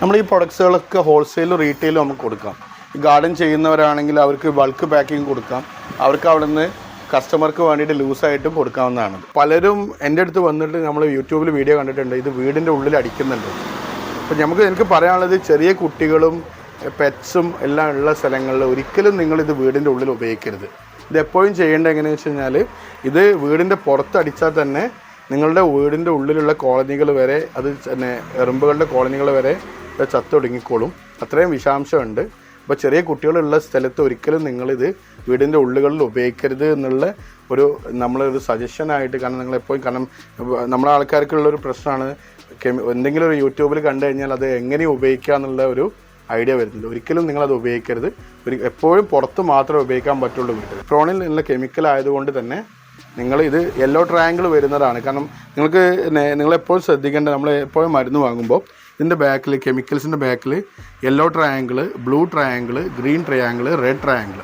നമ്മൾ ഈ പ്രൊഡക്ട്സുകളൊക്കെ ഹോൾസെയിലും റീറ്റെയിലും നമുക്ക് കൊടുക്കാം. ഗാർഡൻ ചെയ്യുന്നവരാണെങ്കിൽ അവർക്ക് ബൾക്ക് പാക്കിംഗ് കൊടുക്കാം. അവർക്ക് അവിടെ നിന്ന് കസ്റ്റമർക്ക് വേണ്ടിയിട്ട് ലൂസായിട്ടും കൊടുക്കാവുന്നതാണ്. പലരും എന്റെ അടുത്ത് വന്നിട്ട് നമ്മൾ യൂട്യൂബിൽ വീഡിയോ കണ്ടിട്ടുണ്ട്. ഇത് വീടിന്റെ ഉള്ളിൽ അടിക്കുന്നുണ്ട്. അപ്പം നമുക്ക് എനിക്ക് പറയാനുള്ളത് ചെറിയ കുട്ടികളും പെറ്റ്സും എല്ലാം ഉള്ള സ്ഥലങ്ങളിൽ ഒരിക്കലും നിങ്ങൾ ഇത് വീടിന്റെ ഉള്ളിൽ ഉപയോഗിക്കരുത്. ഇത് എപ്പോഴും ചെയ്യേണ്ടത് എങ്ങനെയാണെന്ന് വെച്ച് കഴിഞ്ഞാൽ ഇത് വീടിന്റെ പുറത്തടിച്ചാൽ തന്നെ നിങ്ങളുടെ വീടിന്റെ ഉള്ളിലുള്ള കോളനികൾ വരെ അത് തന്നെ എറുമ്പുകളുടെ കോളനികൾ വരെ ചത്തൊടുങ്ങിക്കോളും. അത്രയും വിഷാംശമുണ്ട്. അപ്പോൾ ചെറിയ കുട്ടികളുള്ള സ്ഥലത്ത് ഒരിക്കലും നിങ്ങളിത് വീടിന്റെ ഉള്ളുകളിൽ ഉപയോഗിക്കരുത് എന്നുള്ള ഒരു നമ്മളൊരു സജഷനായിട്ട് കാരണം നിങ്ങളെപ്പോഴും കാരണം നമ്മളെ ആൾക്കാർക്കുള്ള ഒരു പ്രശ്നമാണ്. എന്തെങ്കിലും ഒരു യൂട്യൂബിൽ കണ്ടു കഴിഞ്ഞാൽ അത് എങ്ങനെ ഉപയോഗിക്കുക എന്നുള്ള ഒരു ഐഡിയ വരുന്നുണ്ട്. ഒരിക്കലും നിങ്ങളത് ഉപയോഗിക്കരുത്. ഒരു എപ്പോഴും പുറത്ത് മാത്രമേ ഉപയോഗിക്കാൻ പറ്റുള്ളൂ വീട്ടിൽ. പ്രോണിൽ നിന്നുള്ള കെമിക്കൽ ആയതുകൊണ്ട് തന്നെ നിങ്ങൾ ഇത് യെല്ലോ ട്രയാങ്കിൾ വരുന്നതാണ്. കാരണം നിങ്ങൾക്ക് നിങ്ങളെപ്പോഴും ശ്രദ്ധിക്കേണ്ടത് നമ്മൾ എപ്പോഴും മരുന്ന് വാങ്ങുമ്പോൾ ഇതിന്റെ ബാക്കിൽ കെമിക്കൽസിന്റെ ബാക്കിൽ yellow triangle blue triangle green triangle red triangle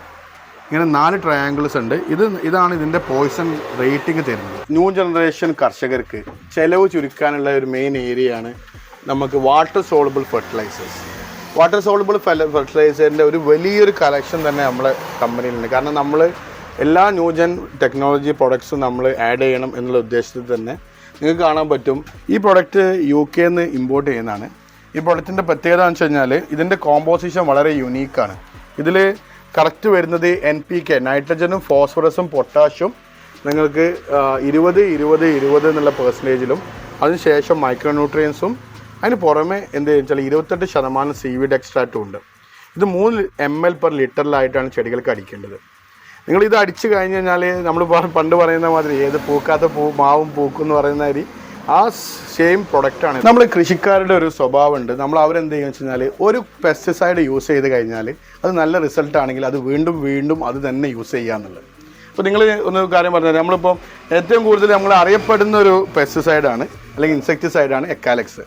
ഇങ്ങനെ നാല് ട്രയാങ്കിൾസ് ഉണ്ട്. ഇത് ഇതാണ് ഇതിന്റെ പോയിസൺ റേറ്റിംഗ് തരുന്നത്. ന്യൂ ജനറേഷൻ കർഷകർക്ക് ചെലവ് ചുരുക്കാനുള്ള ഒരു മെയിൻ ഏരിയയാണ് നമുക്ക് water soluble fertilisers water soluble ഫെർട്ടിലൈസറിന്റെ ഒരു വലിയൊരു കളക്ഷൻ തന്നെ നമ്മളെ കമ്പനിയിലുണ്ട് കാരണം നമ്മൾ എല്ലാ ന്യൂജൻ ടെക്നോളജി പ്രൊഡക്ട്സും നമ്മൾ ആഡ് ചെയ്യണം എന്നുള്ള ഉദ്ദേശത്തിൽ തന്നെ നിങ്ങൾക്ക് കാണാൻ പറ്റും. ഈ പ്രൊഡക്റ്റ് യു കെ നിന്ന് ഇമ്പോർട്ട് ചെയ്യുന്നതാണ്. ഈ പ്രൊഡക്റ്റിന്റെ പ്രത്യേകത എന്ന് വെച്ച് കഴിഞ്ഞാൽ ഇതിന്റെ കോമ്പോസിഷൻ വളരെ യുണീക്കാണ് ഇതിൽ കറക്റ്റ് വരുന്നത് എൻ പി കെ നൈട്രജനും ഫോസ്ഫറസും പൊട്ടാഷ്യം നിങ്ങൾക്ക് ഇരുപത് ഇരുപത് ഇരുപത് എന്നുള്ള പെർസെന്റേജിലും അതിനുശേഷം മൈക്രോ ന്യൂട്രിയൻസും അതിന് പുറമെ എന്ത് വെച്ചാൽ ഇരുപത്തെട്ട് ശതമാനം സി വിഡ് എക്സ്ട്രാക്റ്റും ഉണ്ട്. ഇത് മൂന്ന് എം എൽ പെർ ലിറ്ററിലായിട്ടാണ് ചെടികൾക്ക് അടിക്കേണ്ടത്. നിങ്ങൾ ഇത് അടിച്ചു കഴിഞ്ഞ് കഴിഞ്ഞാൽ നമ്മൾ പണ്ട് പറയുന്ന മാതിരി ഏത് പൂക്കാത്ത പൂ മാവും പൂക്കും എന്ന് പറയുന്ന മാതിരി ആ സെയിം പ്രൊഡക്റ്റാണ് നമ്മൾ കൃഷിക്കാരുടെ ഒരു സ്വഭാവമുണ്ട്. നമ്മൾ അവരെന്ത് ചെയ്യുക വെച്ച് കഴിഞ്ഞാൽ ഒരു പെസ്റ്റിസൈഡ് യൂസ് ചെയ്ത് കഴിഞ്ഞാൽ അത് നല്ല റിസൾട്ട് ആണെങ്കിൽ അത് വീണ്ടും വീണ്ടും അത് തന്നെ യൂസ് ചെയ്യുക എന്നുള്ളത്. അപ്പോൾ നിങ്ങൾ ഒന്ന് കാര്യം പറഞ്ഞാൽ നമ്മളിപ്പോൾ ഏറ്റവും കൂടുതൽ നമ്മൾ അറിയപ്പെടുന്ന ഒരു പെസ്റ്റിസൈഡാണ് അല്ലെങ്കിൽ ഇൻസെക്ടിസൈഡാണ് എക്കാലക്സ്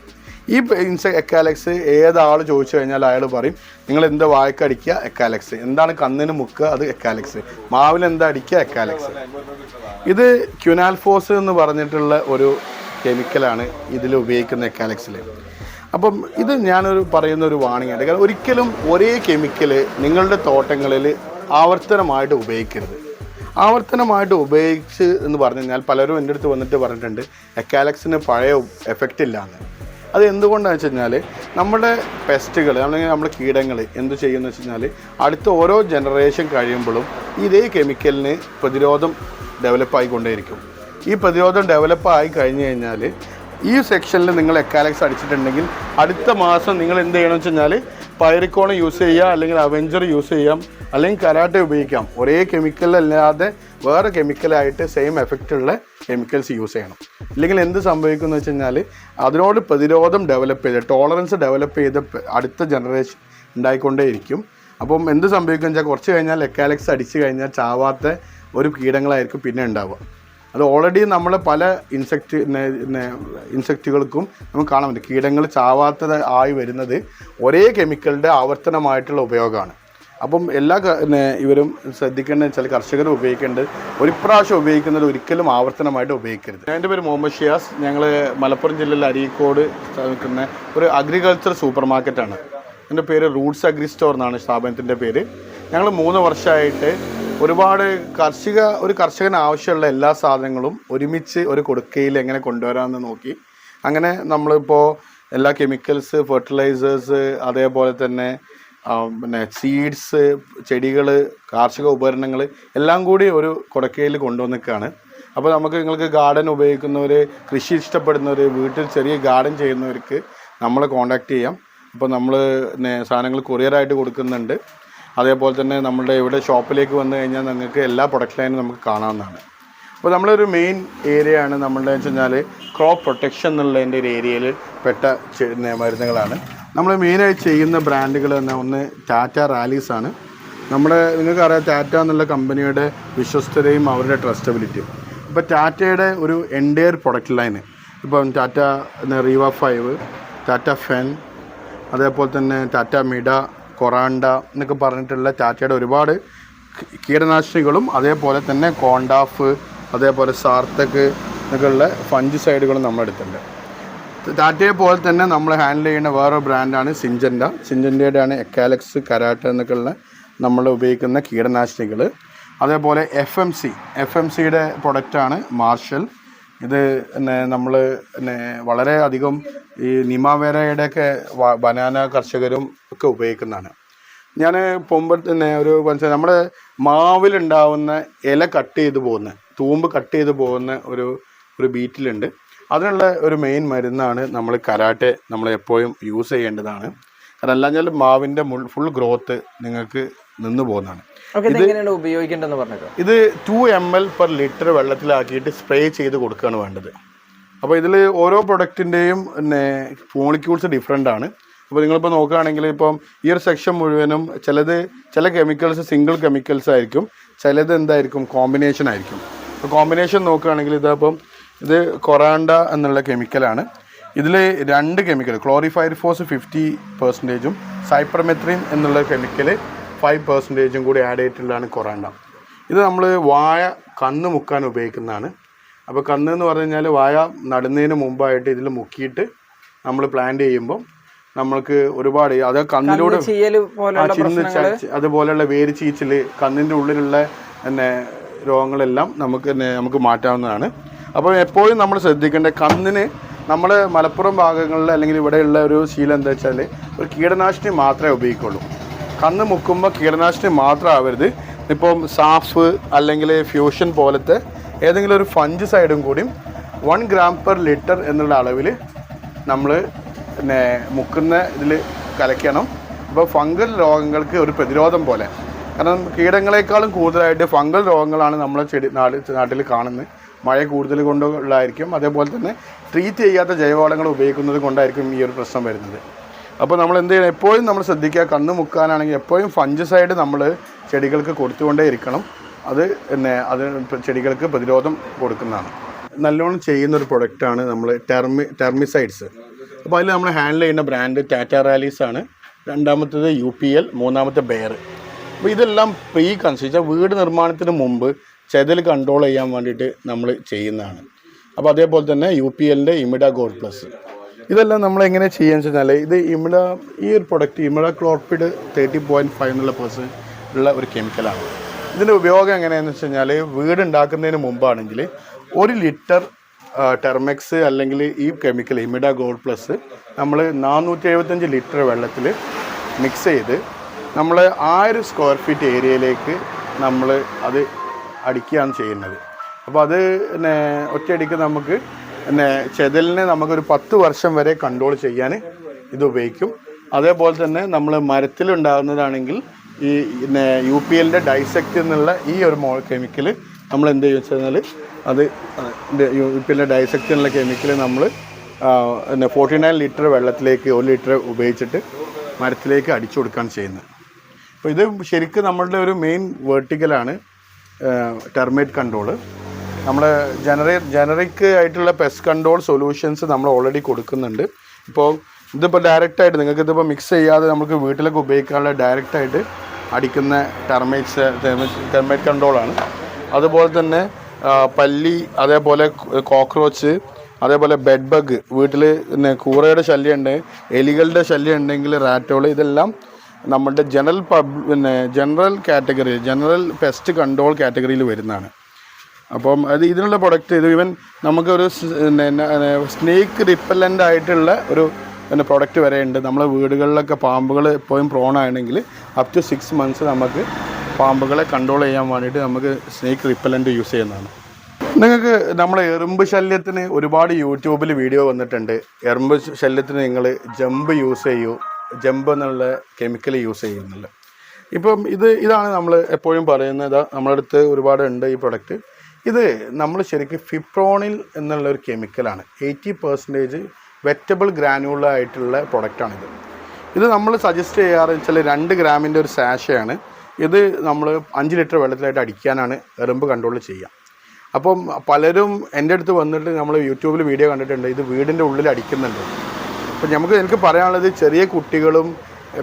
ഈ ഇൻസെ എക്കാലക്സ് ഏതാൾ ചോദിച്ചു കഴിഞ്ഞാൽ അയാൾ പറയും നിങ്ങൾ എന്താ വായക്കടിക്കുക എക്കാലക്സ് എന്താണ് കണ്ണിന് മുക്കുക അത് എക്കാലക്സ് മാവിൽ എന്താ അടിക്കുക എക്കാലക്സ് ഇത് ക്യുനാൽഫോസ് എന്ന് പറഞ്ഞിട്ടുള്ള ഒരു കെമിക്കലാണ് ഇതിൽ ഉപയോഗിക്കുന്ന എക്കാലക്സിൽ അപ്പം ഇത് ഞാനൊരു പറയുന്ന ഒരു വാണിംഗ് ആണ്. കാരണം ഒരിക്കലും ഒരേ കെമിക്കൽ നിങ്ങളുടെ തോട്ടങ്ങളിൽ ആവർത്തനമായിട്ട് ഉപയോഗിക്കരുത്. ആവർത്തനമായിട്ട് ഉപയോഗിച്ച് എന്ന് പറഞ്ഞു കഴിഞ്ഞാൽ പലരും എന്റെ അടുത്ത് വന്നിട്ട് പറഞ്ഞിട്ടുണ്ട് എക്കാലക്സിന് പഴയ എഫക്റ്റ് ഇല്ലാന്ന്. അത് എന്തുകൊണ്ടാണെന്ന് വെച്ച് കഴിഞ്ഞാൽ നമ്മുടെ പെസ്റ്റുകൾ അല്ലെങ്കിൽ നമ്മുടെ കീടങ്ങൾ എന്ത് ചെയ്യുമെന്ന് വെച്ച് കഴിഞ്ഞാൽ അടുത്ത ഓരോ ജനറേഷൻ കഴിയുമ്പോഴും ഇതേ കെമിക്കലിന് പ്രതിരോധം ഡെവലപ്പ് ആയിക്കൊണ്ടേയിരിക്കും. ഈ പ്രതിരോധം ഡെവലപ്പ് ആയി കഴിഞ്ഞ് കഴിഞ്ഞാൽ ഈ സെക്ഷനിൽ നിങ്ങൾ എക്കാലക്സ് അടിച്ചിട്ടുണ്ടെങ്കിൽ അടുത്ത മാസം നിങ്ങൾ എന്ത് ചെയ്യണമെന്ന് വെച്ച് കഴിഞ്ഞാൽ പൈറിക്കോൺ യൂസ് ചെയ്യുക അല്ലെങ്കിൽ അവെഞ്ചർ യൂസ് ചെയ്യാം അല്ലെങ്കിൽ കരാട്ടെ ഉപയോഗിക്കാം. ഒരേ കെമിക്കൽ അല്ലാതെ വേറെ കെമിക്കലായിട്ട് സെയിം എഫക്റ്റ് ഉള്ള കെമിക്കൽസ് യൂസ് ചെയ്യണം. ഇല്ലെങ്കിൽ എന്ത് സംഭവിക്കുമെന്ന് വെച്ച് കഴിഞ്ഞാൽ അതിനോട് പ്രതിരോധം ഡെവലപ്പ് ചെയ്ത് ടോളറൻസ് ഡെവലപ്പ് ചെയ്ത് അടുത്ത ജനറേഷൻ ഉണ്ടായിക്കൊണ്ടേയിരിക്കും. അപ്പം എന്ത് സംഭവിക്കും വെച്ചാൽ കുറച്ച് കഴിഞ്ഞാൽ എക്കാലക്സ് അടിച്ചു കഴിഞ്ഞാൽ ചാവാത്ത ഒരു കീടങ്ങളായിരിക്കും പിന്നെ ഉണ്ടാവുക. അത് ഓൾറെഡി നമ്മൾ പല ഇൻസെക്റ്റ് ഇൻസെക്റ്റുകൾക്കും നമുക്ക് കാണാൻ പറ്റും. കീടങ്ങൾ ചാവാത്തത് ആയി വരുന്നത് ഒരേ കെമിക്കലിന്റെ ആവർത്തനമായിട്ടുള്ള ഉപയോഗമാണ്. അപ്പം എല്ലാ ഇവരും ശ്രദ്ധിക്കേണ്ടത് വെച്ചാൽ കർഷകർ ഉപയോഗിക്കേണ്ടത് ഒരു പ്രാവശ്യം ഉപയോഗിക്കുന്നത് ഒരിക്കലും ആവർത്തനമായിട്ട് ഉപയോഗിക്കരുത്. എന്റെ പേര് മുഹമ്മദ് ഷിയാസ്. ഞങ്ങൾ മലപ്പുറം ജില്ലയിലെ അരീക്കോട് നിൽക്കുന്ന ഒരു അഗ്രികൾച്ചർ സൂപ്പർ മാർക്കറ്റാണ് എന്റെ പേര് റൂട്ട്സ് അഗ്രി സ്റ്റോർ എന്നാണ് സ്ഥാപനത്തിന്റെ പേര്. ഞങ്ങൾ മൂന്ന് വർഷമായിട്ട് ഒരുപാട് കർഷിക ഒരു കർഷകന് ആവശ്യമുള്ള എല്ലാ സാധനങ്ങളും ഒരുമിച്ച് ഒരു കൊടുക്കയിൽ എങ്ങനെ കൊണ്ടുവരാമെന്ന് നോക്കി. അങ്ങനെ നമ്മളിപ്പോൾ എല്ലാ കെമിക്കൽസ് ഫെർട്ടിലൈസേഴ്സ് അതേപോലെ തന്നെ പിന്നെ സീഡ്സ് ചെടികൾ കാർഷിക ഉപകരണങ്ങൾ എല്ലാം കൂടി ഒരു കുടക്കയിൽ കൊണ്ടുവന്നിക്കാണ്. അപ്പോൾ നമുക്ക് നിങ്ങൾക്ക് ഗാർഡൻ ഉപയോഗിക്കുന്നവർ കൃഷി ഇഷ്ടപ്പെടുന്നവർ വീട്ടിൽ ചെറിയ ഗാർഡൻ ചെയ്യുന്നവർക്ക് നമ്മളെ കോൺടാക്റ്റ് ചെയ്യാം. അപ്പോൾ നമ്മൾ സാധനങ്ങൾ കൊറിയറായിട്ട് കൊടുക്കുന്നുണ്ട്. അതേപോലെ തന്നെ നമ്മുടെ ഇവിടെ ഷോപ്പിലേക്ക് വന്നു കഴിഞ്ഞാൽ നിങ്ങൾക്ക് എല്ലാ പ്രൊഡക്റ്റ് ലൈനും നമുക്ക് കാണാവുന്നതാണ്. അപ്പോൾ നമ്മളൊരു മെയിൻ ഏരിയ ആണ് നമ്മളുടെ വെച്ച് കഴിഞ്ഞാൽ ക്രോപ്പ് പ്രൊട്ടക്ഷൻ എന്നുള്ളതിന്റെ ഒരു ഏരിയയിൽ പെട്ട മരുന്നുകളാണ്. നമ്മൾ മെയിനായി ചെയ്യുന്ന ബ്രാൻഡുകൾ തന്നെ ഒന്ന് ടാറ്റ റാലീസ് ആണ്. നമ്മുടെ നിങ്ങൾക്കറിയാം ടാറ്റ എന്നുള്ള കമ്പനിയുടെ വിശ്വസ്തതയും അവരുടെ ട്രസ്റ്റബിലിറ്റിയും ഇപ്പോൾ ടാറ്റയുടെ ഒരു എൻഡയർ പ്രൊഡക്റ്റ് ലൈന് ഇപ്പം ടാറ്റ റീവ ഫൈവ് ടാറ്റ ഫെൻ അതേപോലെ തന്നെ ടാറ്റ മിഡ കൊറാണ്ട എന്നൊക്കെ പറഞ്ഞിട്ടുള്ള ടാറ്റയുടെ ഒരുപാട് കീടനാശിനികളും അതേപോലെ തന്നെ കോണ്ടാഫ് അതേപോലെ സാർത്തക്ക് എന്നൊക്കെയുള്ള ഫഞ്ചിസൈഡുകളും നമ്മൾ എടുത്തിട്ടുണ്ട് ടാറ്റയെ പോലെ തന്നെ നമ്മൾ ഹാൻഡിൽ ചെയ്യുന്ന വേറെ ബ്രാൻഡാണ് സിഞ്ചന്റ സിഞ്ചൻഡയുടെ ആണ് എക്കാലക്സ് കരാട്ട എന്നൊക്കെയുള്ള നമ്മൾ ഉപയോഗിക്കുന്ന കീടനാശിനികൾ. അതേപോലെ F M C F M സിയുടെ പ്രൊഡക്റ്റാണ് മാർഷൽ ഇത് പിന്നെ നമ്മൾ പിന്നെ വളരെ അധികം ഈ നിമാവേരയുടെയൊക്കെ ബനാന കർഷകരും ഒക്കെ ഉപയോഗിക്കുന്നതാണ്. ഞാൻ തന്നെ ഒരു മനസ്സിലായി നമ്മുടെ മാവിലുണ്ടാവുന്ന ഇല കട്ട് ചെയ്ത് പോകുന്ന തൂമ്പ് കട്ട് ചെയ്ത് പോകുന്ന ഒരു ഒരു ബീറ്റിലുണ്ട്. അതിനുള്ള ഒരു മെയിൻ മരുന്നാണ് നമ്മൾ കരാട്ടെ നമ്മൾ എപ്പോഴും യൂസ് ചെയ്യേണ്ടതാണ്. കാരണം അല്ലാഞ്ഞാൽ മാവിന്റെ ഫുൾ ഗ്രോത്ത് നിങ്ങൾക്ക് നിന്ന് പോകുന്നതാണ്. ഇത് two M L per litre വെള്ളത്തിലാക്കിയിട്ട് spray ചെയ്ത് കൊടുക്കുകയാണ് വേണ്ടത്. അപ്പോൾ ഇതിൽ ഓരോ പ്രൊഡക്റ്റിന്റെയും പിന്നെ മോളിക്യൂൾസ് ഡിഫറെന്റ് ആണ്. അപ്പോൾ നിങ്ങളിപ്പോൾ നോക്കുകയാണെങ്കിൽ ഇപ്പം ഈ ഒരു സെക്ഷൻ മുഴുവനും ചിലത് ചില കെമിക്കൽസ് സിംഗിൾ കെമിക്കൽസ് ആയിരിക്കും ചിലത് എന്തായിരിക്കും? കോമ്പിനേഷൻ ആയിരിക്കും. അപ്പോൾ കോമ്പിനേഷൻ നോക്കുകയാണെങ്കിൽ ഇതപ്പം ഇത് കൊറാണ്ട എന്നുള്ള കെമിക്കലാണ് ഇതിൽ രണ്ട് കെമിക്കൽ ക്ലോറിഫൈഡ് ഫോസ് ഫിഫ്റ്റി പെർസെന്റേജും സൈപ്രമെത്രീൻ എന്നുള്ള കെമിക്കൽ ഫൈവ് പെർസെന്റേജും കൂടി ആഡ് ചെയ്തിട്ടുള്ളതാണ് കൊറാണ്ട. ഇത് നമ്മൾ വായ കണ്ണ് മുക്കാൻ ഉപയോഗിക്കുന്നതാണ്. അപ്പോൾ കണ്ണ് എന്ന് പറഞ്ഞു കഴിഞ്ഞാൽ വായ നടുന്നതിന് മുമ്പായിട്ട് ഇതിൽ മുക്കിയിട്ട് നമ്മൾ പ്ലാന്റ് ചെയ്യുമ്പോൾ നമ്മൾക്ക് ഒരുപാട് അത് കണ്ണിലൂടെ ചിന്ന് അതുപോലെയുള്ള വേര് ചീച്ചിൽ കണ്ണിന്റെ ഉള്ളിലുള്ള എന്നെ രോഗങ്ങളെല്ലാം നമുക്ക് തന്നെ നമുക്ക് മാറ്റാവുന്നതാണ്. അപ്പോൾ എപ്പോഴും നമ്മൾ ശ്രദ്ധിക്കേണ്ട കണ്ണിന് നമ്മൾ മലപ്പുറം ഭാഗങ്ങളിൽ അല്ലെങ്കിൽ ഇവിടെയുള്ള ഒരു ശീലം എന്താ വെച്ചാൽ ഒരു കീടനാശിനി മാത്രമേ ഉപയോഗിക്കുള്ളൂ. കണ്ണ് മുക്കുമ്പോൾ കീടനാശിനി മാത്രം ആവരുത്. ഇപ്പം സാഫ് അല്ലെങ്കിൽ ഫ്യൂഷൻ പോലത്തെ ഏതെങ്കിലും ഒരു ഫഞ്ച് സൈഡും കൂടിയും വൺ ഗ്രാം പെർ ലിറ്റർ എന്നുള്ള അളവിൽ നമ്മൾ പിന്നെ മുക്കുന്ന ഇതിൽ കലക്കണം അപ്പോൾ ഫംഗൽ രോഗങ്ങൾക്ക് ഒരു പ്രതിരോധം പോലെ. കാരണം കീടങ്ങളെക്കാളും കൂടുതലായിട്ട് ഫംഗൽ രോഗങ്ങളാണ് നമ്മളെ ചെടി നാട് നാട്ടിൽ കാണുന്നത്. മഴ കൂടുതൽ കൊണ്ടുള്ളതായിരിക്കും. അതേപോലെ തന്നെ ട്രീറ്റ് ചെയ്യാത്ത ജൈവവളങ്ങൾ ഉപയോഗിക്കുന്നത് കൊണ്ടായിരിക്കും ഈ ഒരു പ്രശ്നം വരുന്നത്. അപ്പോൾ നമ്മൾ എന്ത് ചെയ്യണം? എപ്പോഴും നമ്മൾ ശ്രദ്ധിക്കുക കന്ന് മുക്കാനാണെങ്കിൽ എപ്പോഴും ഫഞ്ചസൈഡ് നമ്മൾ ചെടികൾക്ക് കൊടുത്തുകൊണ്ടേ ഇരിക്കണം. അത് പിന്നെ അത് ചെടികൾക്ക് പ്രതിരോധം കൊടുക്കുന്നതാണ്. നല്ലോണം ചെയ്യുന്ന ഒരു പ്രൊഡക്റ്റാണ് നമ്മൾ ടെർമി ടെർമിസൈഡ്സ്. അപ്പോൾ അതിൽ നമ്മൾ ഹാൻഡിൽ ചെയ്യുന്ന ബ്രാൻഡ് ടാറ്റ റാലീസ് ആണ്. രണ്ടാമത്തേത് യു പി എൽ മൂന്നാമത്തെ ബെയർ അപ്പോൾ ഇതെല്ലാം പ്രീ കൺസ്ട്രക്ഷൻ വീട് നിർമ്മാണത്തിന് മുമ്പ് ചെതൽ കൺട്രോൾ ചെയ്യാൻ വേണ്ടിയിട്ട് നമ്മൾ ചെയ്യുന്നതാണ്. അപ്പോൾ അതേപോലെ തന്നെ യു പി എല്ലിന്റെ ഇമിഡ ഗോൾഡ് പ്ലസ് ഇതെല്ലാം നമ്മൾ എങ്ങനെ ചെയ്യാന്ന് വെച്ചാൽ ഇത് ഇമിഡ ഈ ഒരു product imidacloprid thirty point five എന്നുള്ള പെർസെന്റ് ഉള്ള ഒരു കെമിക്കലാണ് ഇതിന്റെ ഉപയോഗം എങ്ങനെയാണെന്ന് വെച്ച് കഴിഞ്ഞാൽ വീട് ഉണ്ടാക്കുന്നതിന് മുമ്പാണെങ്കിൽ ഒരു ലിറ്റർ ടെർമെക്സ് അല്ലെങ്കിൽ ഈ കെമിക്കൽ ഇമിഡ ഗോൾഡ് പ്ലസ് നമ്മൾ നാനൂറ്റി എഴുപത്തഞ്ച് ലിറ്റർ വെള്ളത്തിൽ മിക്സ് ചെയ്ത് നമ്മൾ ആയിരം സ്ക്വയർ ഫീറ്റ് ഏരിയയിലേക്ക് നമ്മൾ അത് അടിക്കുകയാണ് ചെയ്യുന്നത്. അപ്പോൾ അത് പിന്നെ ഒറ്റയടിക്ക് നമുക്ക് പിന്നെ ചെതലിനെ നമുക്കൊരു പത്ത് വർഷം വരെ കൺട്രോൾ ചെയ്യാൻ ഇത് ഉപയോഗിക്കും. അതേപോലെ തന്നെ നമ്മൾ മരത്തിലുണ്ടാകുന്നതാണെങ്കിൽ ഈ യു പി എല്ലിന്റെ ഡൈസെക്റ്റ് എന്നുള്ള ഈ ഒരു മോ കെമിക്കൽ നമ്മൾ എന്ത് ചെയ്യുക വെച്ച് കഴിഞ്ഞാൽ അത് പിന്നെ കെമിക്കൽ കെമിക്കൽ നമ്മൾ പിന്നെ ഫോർട്ടി നയൻ ലിറ്റർ വെള്ളത്തിലേക്ക് ഒരു ലിറ്റർ ഉപയോഗിച്ചിട്ട് മരത്തിലേക്ക് അടിച്ചു കൊടുക്കുകയാണ് ചെയ്യുന്നത്. അപ്പോൾ ഇത് ശരിക്കും നമ്മളുടെ ഒരു മെയിൻ വേർട്ടിക്കലാണ് ടെർമേറ്റ് കൺട്രോൾ നമ്മുടെ ജനറേ ജനറിക് ആയിട്ടുള്ള പെസ്റ്റ് കൺട്രോൾ സൊല്യൂഷൻസ് നമ്മൾ ഓൾറെഡി കൊടുക്കുന്നുണ്ട്. ഇപ്പോൾ ഇതിപ്പോൾ ഡയറക്റ്റായിട്ട് നിങ്ങൾക്ക് ഇതിപ്പോൾ മിക്സ് ചെയ്യാതെ നമുക്ക് വീട്ടിലൊക്കെ ഉപയോഗിക്കാനുള്ള ഡയറക്റ്റായിട്ട് അടിക്കുന്ന ടെർമേറ്റ്സ് ടെർമേറ്റ് കൺട്രോളാണ് അതുപോലെ തന്നെ പല്ലി അതേപോലെ കോക്രോച്ച് അതേപോലെ ബെഡ് ബഗ് വീട്ടിൽ പിന്നെ കൂറയുടെ ശല്യം ഉണ്ട് എലികളുടെ ശല്യം ഉണ്ടെങ്കിൽ റാറ്റോൾ ഇതെല്ലാം നമ്മുടെ ജനറൽ പബ് പിന്നെ general category general pest control കാറ്റഗറിയിൽ വരുന്നതാണ്. അപ്പം അത് ഇതിനുള്ള പ്രൊഡക്റ്റ് ഇത് ഈവൻ നമുക്കൊരു സ്നേക്ക് റിപ്പല്ലന്റ് ആയിട്ടുള്ള ഒരു പിന്നെ പ്രൊഡക്റ്റ് വരെ ഉണ്ട്. നമ്മളെ വീടുകളിലൊക്കെ പാമ്പുകൾ എപ്പോഴും പ്രോണാണെങ്കിൽ അപ് ടു സിക്സ് മന്ത്സ് നമുക്ക് പാമ്പുകളെ കൺട്രോൾ ചെയ്യാൻ വേണ്ടിയിട്ട് നമുക്ക് സ്നേക്ക് റിപ്പലന്റ് യൂസ് ചെയ്യുന്നതാണ്. നിങ്ങൾക്ക് നമ്മളെ എറുമ്പ് ശല്യത്തിന് ഒരുപാട് യൂട്യൂബിൽ വീഡിയോ വന്നിട്ടുണ്ട്. എറുമ്പ് ശല്യത്തിന് നിങ്ങൾ ജമ്പ് യൂസ് ചെയ്യൂ. ജമ്പ് എന്നുള്ള കെമിക്കൽ യൂസ് ചെയ്യുന്നില്ല ഇപ്പം ഇത് ഇതാണ് നമ്മൾ എപ്പോഴും പറയുന്നത്. നമ്മുടെ അടുത്ത് ഒരുപാട് ഉണ്ട് ഈ പ്രൊഡക്റ്റ് ഇത് നമ്മൾ ശരിക്കും ഫിപ്രോണിൽ എന്നുള്ള ഒരു കെമിക്കലാണ് എയ്റ്റി പെർസെന്റേജ് വെറ്റബിൾ ഗ്രാനുള്ളായിട്ടുള്ള പ്രൊഡക്റ്റാണിത് ഇത് നമ്മൾ സജസ്റ്റ് ചെയ്യാറ് വെച്ചാൽ രണ്ട് ഗ്രാമിന്റെ ഒരു സാഷയാണ് ഇത് നമ്മൾ അഞ്ച് ലിറ്റർ വെള്ളത്തിലായിട്ട് അടിക്കാനാണ് എറുമ്പ് കൺട്രോൾ ചെയ്യുക അപ്പം പലരും എന്റെ അടുത്ത് വന്നിട്ട് നമ്മൾ യൂട്യൂബിൽ വീഡിയോ കണ്ടിട്ടുണ്ട് ഇത് വീടിന്റെ ഉള്ളിൽ അടിക്കുന്നുണ്ട്. അപ്പം നമുക്ക് എനിക്ക് പറയാനുള്ളത് ചെറിയ കുട്ടികളും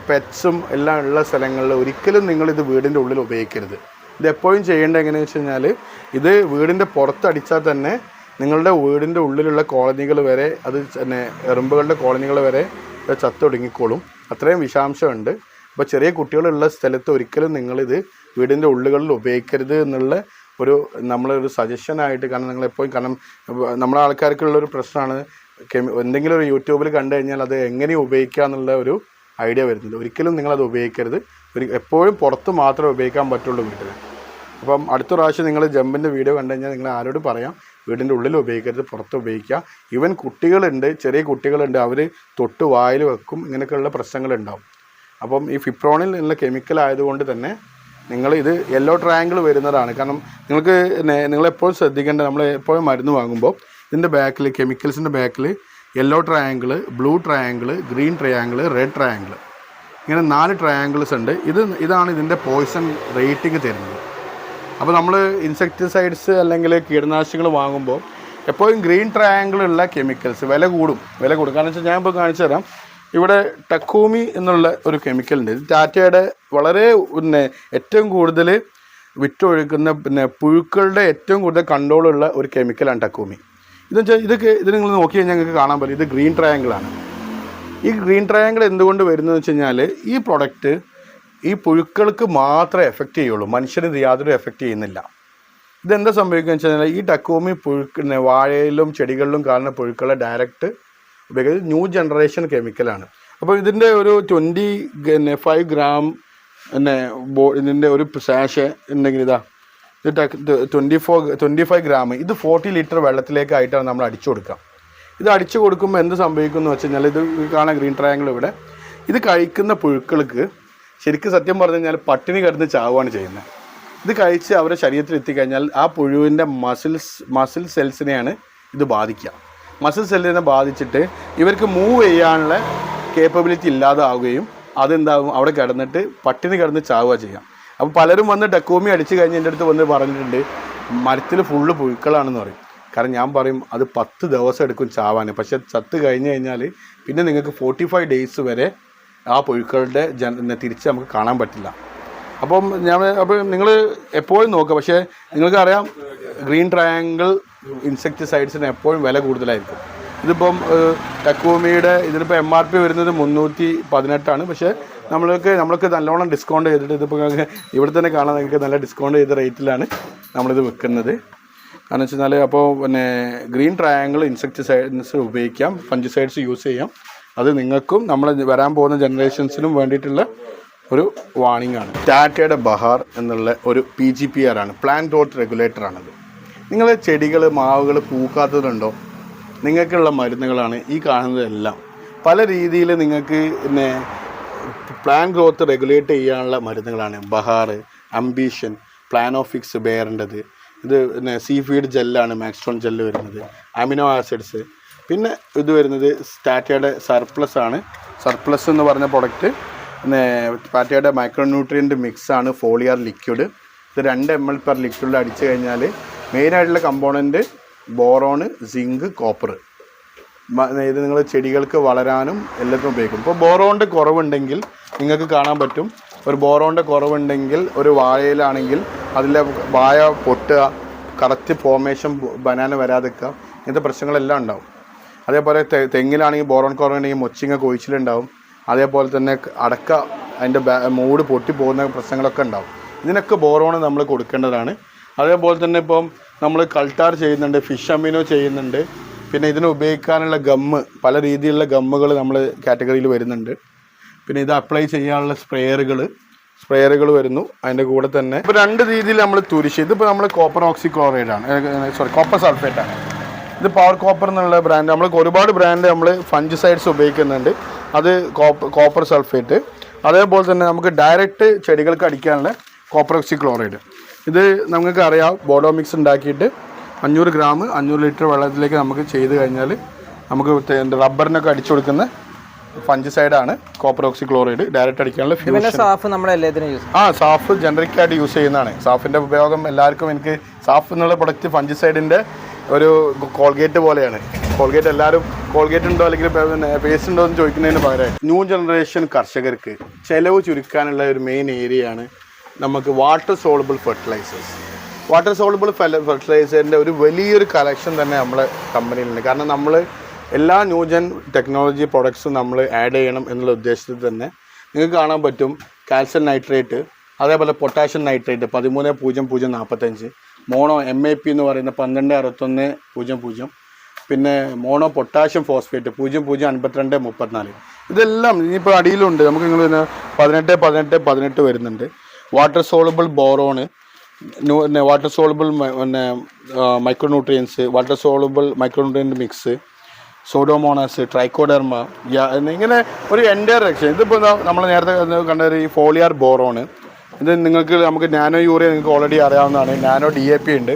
പെറ്റ്സും എല്ലാം ഉള്ള സ്ഥലങ്ങളിൽ ഒരിക്കലും നിങ്ങളിത് വീടിന്റെ ഉള്ളിൽ ഉപയോഗിക്കരുത്. ഇത് എപ്പോഴും ചെയ്യേണ്ടത് എങ്ങനെയാണെന്ന് വെച്ച് കഴിഞ്ഞാൽ ഇത് വീടിന്റെ പുറത്തടിച്ചാൽ തന്നെ നിങ്ങളുടെ വീടിന്റെ ഉള്ളിലുള്ള കോളനികൾ വരെ അത് തന്നെ എറുമ്പുകളുടെ കോളനികൾ വരെ ചത്തൊടുങ്ങിക്കോളും. അത്രയും വിഷാംശമുണ്ട് അപ്പോൾ ചെറിയ കുട്ടികളുള്ള സ്ഥലത്ത് ഒരിക്കലും നിങ്ങളിത് വീടിന്റെ ഉള്ളുകളിൽ ഉപയോഗിക്കരുത് എന്നുള്ള ഒരു നമ്മളൊരു സജഷനായിട്ട് കാരണം നിങ്ങളെപ്പോഴും കാരണം നമ്മുടെ ആൾക്കാർക്കുള്ളൊരു പ്രശ്നമാണ്. കെമി എന്തെങ്കിലും ഒരു യൂട്യൂബിൽ കണ്ടു കഴിഞ്ഞാൽ അത് എങ്ങനെ ഉപയോഗിക്കുക എന്നുള്ള ഒരു ഐഡിയ വരുന്നില്ല. ഒരിക്കലും നിങ്ങളത് ഉപയോഗിക്കരുത്. ഒരു എപ്പോഴും പുറത്ത് മാത്രമേ ഉപയോഗിക്കാൻ പറ്റുള്ളൂ വീട്ടിൽ. അപ്പം അടുത്ത പ്രാവശ്യം നിങ്ങൾ ജമ്പിന്റെ വീഡിയോ കണ്ടു കഴിഞ്ഞാൽ നിങ്ങൾ ആരോട് പറയാം? വീടിന്റെ ഉള്ളിൽ ഉപയോഗിക്കരുത് പുറത്ത് ഉപയോഗിക്കുക. ഈവൻ കുട്ടികളുണ്ട് ചെറിയ കുട്ടികളുണ്ട് അവർ തൊട്ട് വായിൽ വെക്കും ഇങ്ങനെയൊക്കെയുള്ള പ്രശ്നങ്ങളുണ്ടാവും. അപ്പം ഈ ഫിപ്രോണിൽ നിന്നുള്ള കെമിക്കൽ ആയതുകൊണ്ട് തന്നെ നിങ്ങൾ ഇത് യെല്ലോ ട്രയാങ്കിൾ വരുന്നതാണ്. കാരണം നിങ്ങൾക്ക് നിങ്ങളെപ്പോഴും ശ്രദ്ധിക്കേണ്ടത് നമ്മൾ എപ്പോഴും മരുന്ന് വാങ്ങുമ്പോൾ ഇതിന്റെ ബാക്കിൽ കെമിക്കൽസിന്റെ ബാക്കിൽ yellow triangle blue triangle green triangle red triangle ഇങ്ങനെ നാല് ട്രയാങ്കിൾസ് ഉണ്ട്. ഇത് ഇതാണ് ഇതിന്റെ പോയിസൺ റേറ്റിംഗ് തരുന്നത്. അപ്പോൾ നമ്മൾ ഇൻസെക്ടിസൈഡ്സ് അല്ലെങ്കിൽ കീടനാശിനികൾ വാങ്ങുമ്പോൾ എപ്പോഴും ഗ്രീൻ ട്രയാങ്കിളുള്ള കെമിക്കൽസ് വില കൂടും. വില കൂടും. കാരണം വെച്ചാൽ ഞാൻ ഇപ്പോൾ കാണിച്ചു തരാം. ഇവിടെ ടക്കൂമി എന്നുള്ള ഒരു കെമിക്കലുണ്ട് ഇത് ടാറ്റയുടെ വളരെ പിന്നെ ഏറ്റവും കൂടുതൽ വിറ്റൊഴുക്കുന്ന പിന്നെ പുഴുക്കളുടെ ഏറ്റവും കൂടുതൽ കൺട്രോളുള്ള ഒരു കെമിക്കലാണ് ടക്കൂമി ഇതെന്ന് വെച്ചാൽ ഇതൊക്കെ ഇത് നിങ്ങൾ നോക്കി കഴിഞ്ഞാൽ നിങ്ങൾക്ക് കാണാൻ പറ്റും. ഇത് ഗ്രീൻ ട്രയാങ്കിളാണ് ഈ ഗ്രീൻ ട്രയാങ്കിൾ എന്തുകൊണ്ട് വരുന്നതെന്ന് വെച്ച് കഴിഞ്ഞാൽ ഈ പ്രൊഡക്റ്റ് ഈ പുഴുക്കൾക്ക് മാത്രമേ എഫക്റ്റ് ചെയ്യുള്ളൂ. മനുഷ്യന് ഇത് യാതൊരു എഫക്റ്റ് ചെയ്യുന്നില്ല. ഇതെന്താ സംഭവിക്കുക വെച്ച് കഴിഞ്ഞാൽ ഈ ടക്കോമി പുഴുക്കിനെ വാഴയിലും ചെടികളിലും കാണുന്ന പുഴുക്കളെ ഡയറക്റ്റ് ഉപയോഗിക്കുന്നത് ന്യൂ ജനറേഷൻ കെമിക്കലാണ് അപ്പോൾ ഇതിന്റെ ഒരു ട്വന്റി പിന്നെ ഫൈവ് ഗ്രാം പിന്നെ ബോ ഇതിന്റെ ഒരു സാഷ് ഉണ്ടെങ്കിൽ ഇതാ ഇത് twenty four twenty five gram ഇത് ഫോർട്ടി ലിറ്റർ വെള്ളത്തിലേക്കായിട്ടാണ് നമ്മൾ അടിച്ചു കൊടുക്കുക. ഇത് അടിച്ചു കൊടുക്കുമ്പോൾ എന്ത് സംഭവിക്കും എന്ന് വെച്ച് കഴിഞ്ഞാൽ ഇത് കാണാൻ ഗ്രീൻ ട്രയാങ്കിൾ ഇവിടെ ഇത് കഴിക്കുന്ന പുഴുക്കൾക്ക് ശരിക്കും സത്യം പറഞ്ഞു കഴിഞ്ഞാൽ പട്ടിണി കിടന്ന് ചാവുകയാണ് ചെയ്യുന്നത്. ഇത് കഴിച്ച് അവരുടെ ശരീരത്തിൽ എത്തിക്കഴിഞ്ഞാൽ ആ പുഴുവിന്റെ മസിൽസ് മസിൽ സെൽസിനെയാണ് ഇത് ബാധിക്കുക. മസിൽ സെല്ലിനെ ബാധിച്ചിട്ട് ഇവർക്ക് മൂവ് ചെയ്യാനുള്ള കേപ്പബിലിറ്റി ഇല്ലാതാവുകയും അതെന്താകും അവിടെ കിടന്നിട്ട് പട്ടിണി കിടന്ന് ചാവുക ചെയ്യാം. അപ്പോൾ പലരും വന്ന് ഡെക്കോമി അടിച്ച് കഴിഞ്ഞ് എന്റെ അടുത്ത് വന്ന് പറഞ്ഞിട്ടുണ്ട് മരത്തിൽ ഫുള്ള് പുഴുക്കളാണെന്ന് പറയും. കാരണം ഞാൻ പറയും അത് പത്ത് ദിവസം എടുക്കും ചാവാൻ. പക്ഷെ ചത്ത് കഴിഞ്ഞ് കഴിഞ്ഞാൽ പിന്നെ നിങ്ങൾക്ക് ഫോർട്ടി ഫൈവ് ഡേയ്സ് വരെ ആ പുഴുക്കളുടെ ജന തിരിച്ച് നമുക്ക് കാണാൻ പറ്റില്ല. അപ്പം ഞാൻ അപ്പോൾ നിങ്ങൾ എപ്പോഴും നോക്കുക പക്ഷേ നിങ്ങൾക്ക് അറിയാം ഗ്രീൻ ട്രയാങ്കിൾ ഇൻസെക്ടിസൈഡ്സിന് എപ്പോഴും വില കൂടുതലായിരിക്കും. ഇതിപ്പം ടക്കോമിയുടെ ഇതിലിപ്പോൾ എം ആർ പി വരുന്നത് മുന്നൂറ്റി പതിനെട്ടാണ് പക്ഷേ നമ്മൾക്ക് നമ്മൾക്ക് നല്ലോണം ഡിസ്കൗണ്ട് ചെയ്തിട്ട് ഇതിപ്പോൾ ഞങ്ങൾക്ക് ഇവിടെ തന്നെ കാണാൻ നിങ്ങൾക്ക് നല്ല ഡിസ്കൗണ്ട് ചെയ്ത റേറ്റിലാണ് നമ്മളിത് വിൽക്കുന്നത് കാരണം വെച്ച് കഴിഞ്ഞാൽ അപ്പോൾ പിന്നെ ഗ്രീൻ ട്രയാങ്കിൾ ഇൻസെക്ടിസൈഡ്സ് ഉപയോഗിക്കാം ഫഞ്ചിസൈഡ്സ് യൂസ് ചെയ്യാം. അത് നിങ്ങൾക്കും നമ്മൾ വരാൻ പോകുന്ന ജനറേഷൻസിനും വേണ്ടിയിട്ടുള്ള ഒരു വാണിംഗ് ആണ്. ടാറ്റയുടെ ബഹാർ എന്നുള്ള ഒരു പി ജി പി ആർ ആണ്. പ്ലാൻ ഡോട്ട് റെഗുലേറ്റർ ആണത്. നിങ്ങൾ ചെടികൾ മാവുകൾ പൂക്കാത്തതുണ്ടോ? നിങ്ങൾക്കുള്ള മരുന്നുകളാണ് ഈ കാണുന്നതെല്ലാം. പല രീതിയിൽ നിങ്ങൾക്ക് പിന്നെ പ്ലാൻ ഗ്രോത്ത് റെഗുലേറ്റ് ചെയ്യാനുള്ള മരുന്നുകളാണ്. ബഹാർ അംബീഷൻ പ്ലാനോഫിക്സ് ബെയറിന്റെത് ഇത് പിന്നെ സീ ഫീഡ് ജെല്ലാണ് മാക്സ്ട്രോൺ ജെല്ല് വരുന്നത്. അമിനോ ആസിഡ്സ് പിന്നെ ഇത് വരുന്നത് സ്റ്റാറ്റയുടെ സർപ്ലസ് ആണ്. സർപ്ലസ് എന്ന് പറഞ്ഞ പ്രൊഡക്റ്റ് പിന്നെ പാറ്റയുടെ മൈക്രോന്യൂട്രിയന്റ് മിക്സാണ് ഫോളിയർ ലിക്വിഡ് ഇത് രണ്ട് എം എൽ പെർ ലിക്വിഡിൽ അടിച്ചു കഴിഞ്ഞാൽ മെയിനായിട്ടുള്ള കമ്പോണന്റ് ബോറോണ് സിങ്ക് കോപ്പർ ഇത് നിങ്ങൾ ചെടികൾക്ക് വളരാനും എല്ലാത്തിനും ഉപയോഗിക്കും. ഇപ്പോൾ ബോറോണിന്റെ കുറവുണ്ടെങ്കിൽ നിങ്ങൾക്ക് കാണാൻ പറ്റും. ഒരു ബോറോണിന്റെ കുറവുണ്ടെങ്കിൽ ഒരു വാഴയിലാണെങ്കിൽ അതിലെ വാഴ പൊട്ടുക കറക്റ്റ് ഫോമേഷൻ ബനാന വരാതിരിക്കുക ഇങ്ങനത്തെ പ്രശ്നങ്ങളെല്ലാം ഉണ്ടാവും. അതേപോലെ തെങ്ങിലാണെങ്കിൽ ബോറോൺ കുറവുണ്ടെങ്കിൽ മൊച്ചിങ്ങ കൊഴിച്ചിലുണ്ടാവും. അതേപോലെ തന്നെ അടക്ക അതിന്റെ മൂട് പൊട്ടി പോകുന്ന പ്രശ്നങ്ങളൊക്കെ ഉണ്ടാവും. ഇതിനൊക്കെ ബോറോൺ നമ്മൾ കൊടുക്കേണ്ടതാണ്. അതേപോലെ തന്നെ ഇപ്പം നമ്മൾ കൾട്ടാർ ചെയ്യുന്നുണ്ട് ഫിഷ് അമിനോ ചെയ്യുന്നുണ്ട്. പിന്നെ ഇതിന് ഉപയോഗിക്കാനുള്ള ഗമ്മ് പല രീതിയിലുള്ള ഗമ്മുകൾ നമ്മൾ കാറ്റഗറിയിൽ വരുന്നുണ്ട്. പിന്നെ ഇത് അപ്ലൈ ചെയ്യാനുള്ള സ്പ്രേയറുകൾ സ്പ്രേയറുകൾ വരുന്നു. അതിന്റെ കൂടെ തന്നെ ഇപ്പോൾ രണ്ട് രീതിയിൽ നമ്മൾ തുരിശ് ഇതിപ്പോൾ നമ്മൾ കോപ്പർ ഓക്സി ക്ലോറൈഡ് ആണ് സോറി കോപ്പർ സൾഫേറ്റ് ആണ്. ഇത് പവർ കോപ്പർ എന്നുള്ള ബ്രാൻഡ് നമ്മൾ ഒരുപാട് ബ്രാൻഡ് നമ്മൾ ഫഞ്ചിസൈഡ്സ് ഉപയോഗിക്കുന്നുണ്ട്. അത് കോപ്പർ സൾഫേറ്റ് അതേപോലെ തന്നെ നമുക്ക് ഡയറക്റ്റ് ചെടികൾക്ക് അടിക്കാനുള്ള കോപ്പർ ഓക്സി ക്ലോറൈഡ് ഇത് നമുക്ക് അറിയാം ബോഡോ മിക്സ് ഉണ്ടാക്കിയിട്ട് അഞ്ഞൂറ് ഗ്രാം അഞ്ഞൂറ് ലിറ്റർ വെള്ളത്തിലേക്ക് നമുക്ക് ചെയ്ത് കഴിഞ്ഞാൽ നമുക്ക് റബ്ബറിനൊക്കെ അടിച്ചു കൊടുക്കുന്ന ഫഞ്ചിസൈഡാണ് കോപ്പർ ഓക്സി ക്ലോറൈഡ് ഡയറക്റ്റ് അടിക്കാനുള്ള ഫ്യൂഷൻ സാഫ് നമ്മൾ എല്ലാത്തിനും യൂസ് ആ സാഫ് ജനറിക് ആയിട്ട് യൂസ് ചെയ്യുന്നതാണ്. സാഫിന്റെ ഉപയോഗം എല്ലാവർക്കും എനിക്ക് സാഫ് എന്നുള്ള പ്രൊഡക്റ്റ് ഫഞ്ചിസൈഡിന്റെ ഒരു കോൾഗേറ്റ് പോലെയാണ്. കോൾഗേറ്റ് എല്ലാവരും കോൾഗേറ്റ് ഉണ്ടോ അല്ലെങ്കിൽ പേസ്റ്റ് ഉണ്ടോ എന്ന് ചോദിക്കുന്നതിന് പകരം. ന്യൂ ജനറേഷൻ കർഷകർക്ക് ചിലവ് ചുരുക്കാനുള്ള ഒരു മെയിൻ ഏരിയയാണ് നമുക്ക് water soluble fertilisers water soluble ഫെർട്ടിലൈസറിന്റെ ഒരു വലിയൊരു കളക്ഷൻ തന്നെ നമ്മളെ കമ്പനിയിലുണ്ട് കാരണം നമ്മൾ എല്ലാ ന്യൂജൻ ടെക്നോളജി പ്രൊഡക്ട്സും നമ്മൾ ആഡ് ചെയ്യണം എന്നുള്ള ഉദ്ദേശത്തിൽ തന്നെ നിങ്ങൾക്ക് കാണാൻ പറ്റും കാൽസ്യം നൈട്രേറ്റ് അതേപോലെ പൊട്ടാഷ്യം നൈട്രേറ്റ് പതിമൂന്ന് പൂജ്യം പൂജ്യം നാൽപ്പത്തഞ്ച് മോണോ എം എ പി എന്ന് പറയുന്ന പന്ത്രണ്ട് അറുപത്തൊന്ന് പൂജ്യം പൂജ്യം പിന്നെ മോണോ പൊട്ടാഷ്യം ഫോസ്ഫേറ്റ് പൂജ്യം പൂജ്യം അൻപത്തിരണ്ട് മുപ്പത്തിനാല്. ഇതെല്ലാം ഇനിയിപ്പോൾ അടിയിലുണ്ട്. നമുക്ക് നിങ്ങൾ പതിനെട്ട് പതിനെട്ട് പതിനെട്ട് വരുന്നുണ്ട്. Water soluble boron water soluble പിന്നെ micronutrients water soluble micronutrient mix pseudomonas trichoderma ഇങ്ങനെ ഒരു എന്റെ റക്ഷൻ ഇതിപ്പോൾ നമ്മൾ നേരത്തെ കണ്ട ഒരു ഫോളിയാർ ബോറോണ് ഇത് നിങ്ങൾക്ക് നമുക്ക് നാനോ യൂറിയ നിങ്ങൾക്ക് ഓൾറെഡി അറിയാവുന്നതാണ്. നാനോ ഡി എ പി ഉണ്ട്.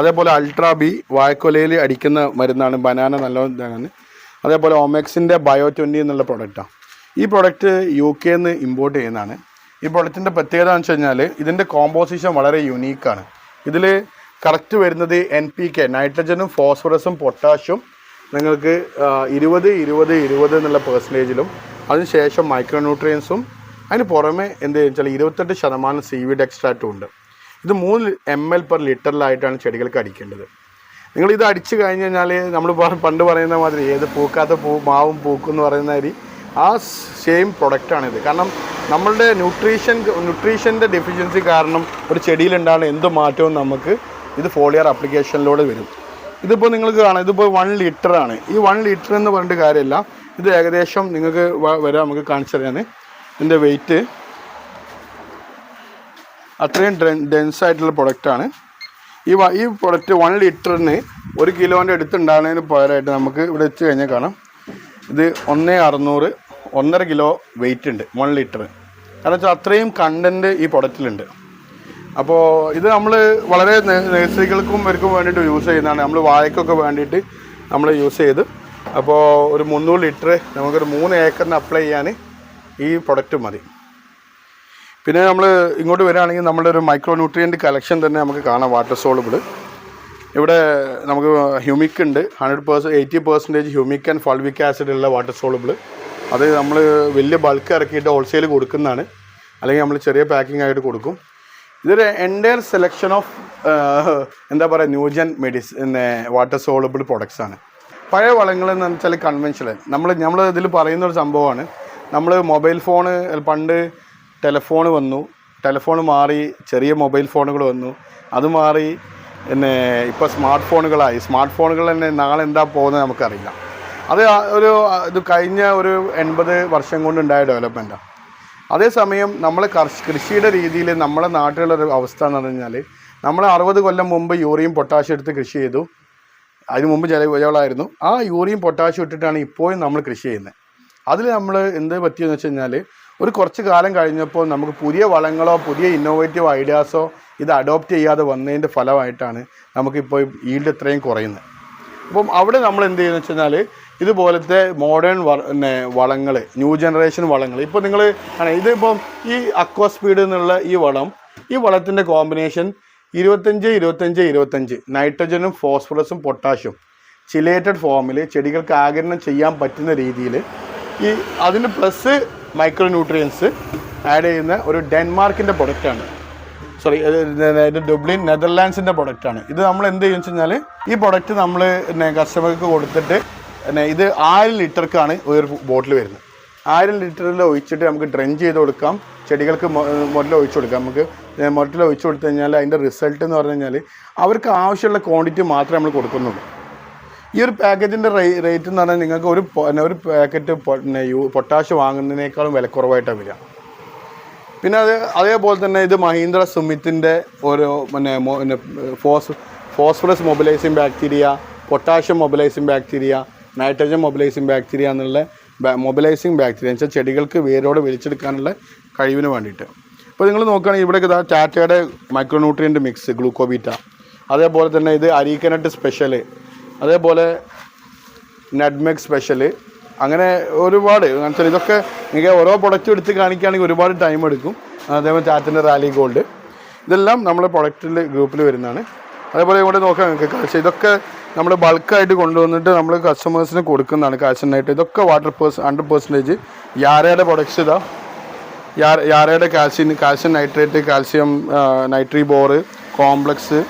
അതേപോലെ അൾട്രാ ബി വായക്കൊലയിൽ അടിക്കുന്ന മരുന്നാണ്. ബനാന നല്ലതാണ് അതേപോലെ ഒമെക്സിന്റെ ബയോ ട്വന്റി എന്നുള്ള പ്രൊഡക്റ്റാണ് ഈ പ്രൊഡക്റ്റ് യു കെ നിന്ന് ഇമ്പോർട്ട് ചെയ്യുന്നതാണ്. ഈ ബുള്ളറ്റിന്റെ പ്രത്യേകത എന്ന് വെച്ച് കഴിഞ്ഞാൽ ഇതിന്റെ കോമ്പോസിഷൻ വളരെ യുണീക്കാണ് ഇതിൽ കറക്റ്റ് വരുന്നത് എൻ പി കെ നൈട്രജനും ഫോസ്ഫറസും പൊട്ടാഷ്യം നിങ്ങൾക്ക് ഇരുപത് ഇരുപത് ഇരുപത് എന്നുള്ള പെർസെന്റേജിലും അതിനുശേഷം മൈക്രോ ന്യൂട്രിയൻസും അതിന് പുറമെ എന്ത് വെച്ചാൽ ഇരുപത്തെട്ട് ശതമാനം സി വിഡ് എക്സ്ട്രാക്റ്റും ഉണ്ട്. ഇത് മൂന്ന് എം എൽ പെർ ലിറ്ററിലായിട്ടാണ് ചെടികൾക്ക് അടിക്കേണ്ടത്. നിങ്ങൾ ഇത് അടിച്ചു കഴിഞ്ഞ് കഴിഞ്ഞാൽ നമ്മൾ പണ്ട് പറയുന്ന മാതിരി ഏത് പൂക്കാത്ത പൂ മാവും പൂക്കും എന്ന് പറയുന്ന മാതിരി ആ സെയിം പ്രൊഡക്റ്റാണിത് കാരണം നമ്മളുടെ ന്യൂട്രീഷൻ ന്യൂട്രീഷന്റെ ഡെഫിഷ്യൻസി കാരണം ഒരു ചെടിയിൽ ചെടിയിലുണ്ടാകുന്ന എന്ത് മാറ്റവും നമുക്ക് ഇത് ഫോളിയർ ആപ്ലിക്കേഷനിലൂടെ വരും. ഇതിപ്പോൾ നിങ്ങൾക്ക് കാണാം ഇതിപ്പോൾ വൺ ലിറ്റർ ആണ്. ഈ വൺ ലിറ്റർ എന്ന് പറഞ്ഞിട്ട് കാര്യമില്ല. ഇത് ഏകദേശം നിങ്ങൾക്ക് വരാം നമുക്ക് കാണിച്ചു ഇതിന്റെ വെയിറ്റ് അത്രയും ഡെൻസ് ആയിട്ടുള്ള പ്രൊഡക്റ്റാണ് ഈ ഈ പ്രൊഡക്റ്റ് വൺ ലിറ്ററിന് ഒരു കിലോന്റെ അടുത്തുണ്ടാകുന്നതിന് പകരമായിട്ട് നമുക്ക് ഇവിടെ എത്തി കഴിഞ്ഞാൽ കാണാം. ഇത് ഒന്ന് അറുന്നൂറ് ഒന്നര കിലോ വെയിറ്റ് ഉണ്ട് വൺ ലിറ്റർ കാരണം വെച്ചാൽ അത്രയും കണ്ടന്റ് ഈ പ്രൊഡക്റ്റിലുണ്ട് അപ്പോൾ ഇത് നമ്മൾ വളരെ നേഴ്സറികൾക്കും ഇവർക്കും വേണ്ടിയിട്ട് യൂസ് ചെയ്യുന്നതാണ്. നമ്മൾ വാഴയ്ക്കൊക്കെ വേണ്ടിയിട്ട് നമ്മൾ യൂസ് ചെയ്ത്. അപ്പോൾ ഒരു മുന്നൂറ് ലിറ്റർ നമുക്കൊരു മൂന്ന് ഏക്കറിന് അപ്ലൈ ചെയ്യാൻ ഈ പ്രൊഡക്റ്റ് മതി. പിന്നെ നമ്മൾ ഇങ്ങോട്ട് വരികയാണെങ്കിൽ നമ്മുടെ ഒരു മൈക്രോ ന്യൂട്രിയന്റ് കളക്ഷൻ തന്നെ നമുക്ക് കാണാം വാട്ടർ സോളബിൾ ഇവിടെ നമുക്ക് ഹ്യൂമിക് ഉണ്ട്. Hundred percent eighty percentage humic and fulvic acid ഉള്ള വാട്ടർ സോളബിൾ അത് നമ്മൾ വലിയ ബൾക്ക് ഇറക്കിയിട്ട് ഹോൾസെയിൽ കൊടുക്കുന്നതാണ്. അല്ലെങ്കിൽ നമ്മൾ ചെറിയ പാക്കിംഗ് ആയിട്ട് കൊടുക്കും. ഇതൊരു എന്റയർ സെലക്ഷൻ ഓഫ് എന്താ പറയുക new gen medicine water soluble products ആണ്. പഴയ വളങ്ങൾ എന്ന് വെച്ചാൽ കൺവെൻഷണൽ നമ്മൾ നമ്മൾ ഇതിൽ പറയുന്ന ഒരു സംഭവമാണ്. നമ്മൾ മൊബൈൽ ഫോണ് പണ്ട് ടെലഫോൺ വന്നു. ടെലഫോൺ മാറി ചെറിയ മൊബൈൽ ഫോണുകൾ വന്നു. അത് മാറി പിന്നെ ഇപ്പോൾ സ്മാർട്ട് ഫോണുകളായി സ്മാർട്ട് ഫോണുകൾ തന്നെ നാളെ എന്താ പോകുന്നത് നമുക്കറിയില്ല. അത് ഒരു ഇത് കഴിഞ്ഞ ഒരു എൺപത് വർഷം കൊണ്ട് ഉണ്ടായ ഡെവലപ്മെന്റാണ് അതേസമയം നമ്മൾ കൃഷിയുടെ രീതിയിൽ നമ്മുടെ നാട്ടിലുള്ള ഒരു അവസ്ഥ എന്ന് പറഞ്ഞു കഴിഞ്ഞാൽ നമ്മൾ അറുപത് കൊല്ലം മുമ്പ് യൂറിയും പൊട്ടാഷ്യം എടുത്ത് കൃഷി ചെയ്തു. അതിന് മുമ്പ് ജല ജലമായിരുന്നു ആ യൂറിയും പൊട്ടാഷ്യം ഇട്ടിട്ടാണ് ഇപ്പോഴും നമ്മൾ കൃഷി ചെയ്യുന്നത്. അതിൽ നമ്മൾ എന്ത് പറ്റിയെന്ന് വെച്ച് കഴിഞ്ഞാൽ ഒരു കുറച്ച് കാലം കഴിഞ്ഞപ്പോൾ നമുക്ക് പുതിയ വളങ്ങളോ പുതിയ ഇന്നോവേറ്റീവ് ഐഡിയാസോ ഇത് അഡോപ്റ്റ് ചെയ്യാതെ വന്നതിന്റെ ഫലമായിട്ടാണ് നമുക്കിപ്പോൾ ഈൽഡ് ഇത്രയും കുറയുന്നത്. അപ്പം അവിടെ നമ്മൾ എന്ത് ചെയ്യുന്നു വെച്ച് കഴിഞ്ഞാൽ ഇതുപോലത്തെ മോഡേൺ പിന്നെ വളങ്ങൾ ന്യൂ ജനറേഷൻ വളങ്ങൾ ഇപ്പോൾ നിങ്ങൾ ആണ് ഇതിപ്പം ഈ അക്വ സ്പീഡ് എന്നുള്ള ഈ വളം ഈ വളത്തിന്റെ കോമ്പിനേഷൻ ഇരുപത്തഞ്ച് ഇരുപത്തഞ്ച് ഇരുപത്തഞ്ച് നൈട്രജനും ഫോസ്ഫറസും പൊട്ടാഷ്യം ചിലേറ്റഡ് ഫോമിൽ ചെടികൾക്ക് ആകിരണം ചെയ്യാൻ പറ്റുന്ന രീതിയിൽ ഈ അതിന് പ്ലസ് മൈക്രോ ന്യൂട്രിയൻസ് ആഡ് ചെയ്യുന്ന ഒരു ഡെൻമാർക്കിന്റെ പ്രൊഡക്റ്റാണ് സോറി ഇത് ഡുബ്ലിൻ നെതർലാൻഡ്സിന്റെ പ്രൊഡക്റ്റാണ് ഇത് നമ്മൾ എന്ത് ചെയ്യുന്ന വെച്ച് കഴിഞ്ഞാൽ ഈ പ്രൊഡക്റ്റ് നമ്മൾ പിന്നെ കസ്റ്റമർക്ക് കൊടുത്തിട്ട് പിന്നെ ഇത് ആയിരം ലിറ്റർക്കാണ് ഒരു ബോട്ടിൽ വരുന്നത്. ആയിരം ലിറ്ററിൽ ഒഴിച്ചിട്ട് നമുക്ക് ഡ്രെഞ്ച് ചെയ്ത് കൊടുക്കാം. ചെടികൾക്ക് മുതൽ ഒഴിച്ചു കൊടുക്കാം. നമുക്ക് മുതൽ ഒഴിച്ചു കൊടുത്തു കഴിഞ്ഞാൽ അതിന്റെ റിസൾട്ട് എന്ന് പറഞ്ഞു കഴിഞ്ഞാൽ അവർക്ക് ആവശ്യമുള്ള ക്വാണ്ടിറ്റി മാത്രമേ നമ്മൾ കൊടുക്കുന്നുള്ളൂ. ഈ ഒരു പാക്കേജിന്റെ റേറ്റ് എന്ന് പറഞ്ഞാൽ നിങ്ങൾക്ക് ഒരു ഒരു പാക്കറ്റ് പൊട്ടാഷ് വാങ്ങുന്നതിനേക്കാളും വിലക്കുറവായിട്ടാണ് വരിക. പിന്നെ അത് അതേപോലെ തന്നെ ഇത് മഹീന്ദ്ര സുമിത്തിന്റെ ഒരു പിന്നെ ഫോസ് phosphorus mobilising bacteria potassium mobilising bacteria nitrogen mobilising bacteria എന്നുള്ള മൊബിലൈസിങ് ബാക്ടീരിയ എന്ന് വെച്ചാൽ ചെടികൾക്ക് വേരോട് വലിച്ചെടുക്കാനുള്ള കഴിവിന് വേണ്ടിയിട്ട്. അപ്പോൾ നിങ്ങൾ നോക്കുകയാണെങ്കിൽ ഇവിടെ ഇതാ ടാറ്റയുടെ മൈക്രോന്യൂട്രിയന്റ് മിക്സ് ഗ്ലൂക്കോബീറ്റ അതേപോലെ തന്നെ ഇത് അരീക്കനട്ട് സ്പെഷ്യൽ അതേപോലെ നെഡ്മെക് സ്പെഷ്യൽ അങ്ങനെ ഒരുപാട് അങ്ങനത്തെ ഇതൊക്കെ നിങ്ങൾക്ക് ഓരോ പ്രൊഡക്റ്റും എടുത്ത് കാണിക്കുകയാണെങ്കിൽ ഒരുപാട് ടൈം എടുക്കും. അതേപോലെ ചാറ്റിന്റെ റാലി ഗോൾഡ് ഇതെല്ലാം നമ്മുടെ പ്രൊഡക്റ്റിൽ ഗ്രൂപ്പിൽ വരുന്നതാണ്. അതേപോലെ ഇവിടെ നോക്കാം നിങ്ങൾക്ക്. കാഴ്ച ഇതൊക്കെ നമ്മൾ ബൾക്കായിട്ട് കൊണ്ടുവന്നിട്ട് നമ്മൾ കസ്റ്റമേഴ്സിന് കൊടുക്കുന്നതാണ് കാശിനായിട്ട്. ഇതൊക്കെ വാട്ടർ പേഴ്സ് ഹൺഡ്രഡ് പെർസെന്റേജ് യാരയുടെ പ്രൊഡക്ട്സ് ഇതാ. യാരയുടെ calcium calcium nitrate calcium Nitrabor complex